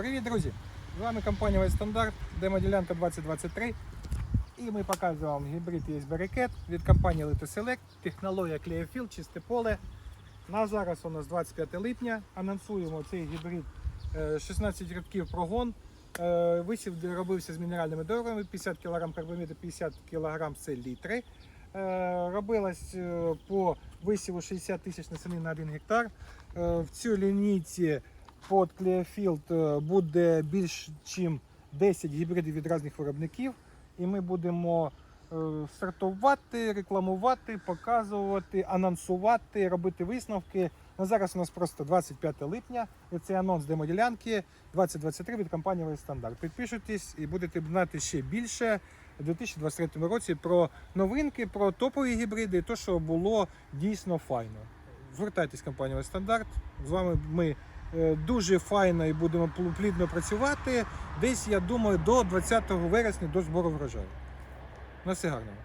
Привіт, друзі! З вами компанія Весь Стандарт, демоділянка 2023. І ми показуємо вам гібрид ЄС Берекет від компанії Elite Select, технологія Clearfield, чисте поле. На зараз у нас 25 липня. Анонсуємо цей гібрид е, 16 рядків прогон. Е, Висів робився з мінеральними добривами, 50 кг карбаміду, 50 кг це літри. Е, Робилось е, по висіву 60 тисяч насінин на 1 гектар. Е, В цій лінійці под Clearfield е, буде більш ніж 10 гібридів від різних виробників. І ми будемо е, стартувати, рекламувати, показувати, анонсувати, робити висновки. На зараз у нас просто 25 липня. І це анонс демоділянки 2023 від компанії Весь Стандарт. Підпишитесь і будете знати ще більше у 2023 році про новинки, про топові гібриди, то, що було дійсно файно. Звертайтесь в компанію Весь Стандарт. З вами ми дуже файно і будемо плідно працювати. Десь, я думаю, до 20 вересня до збору врожаю. На все гарного.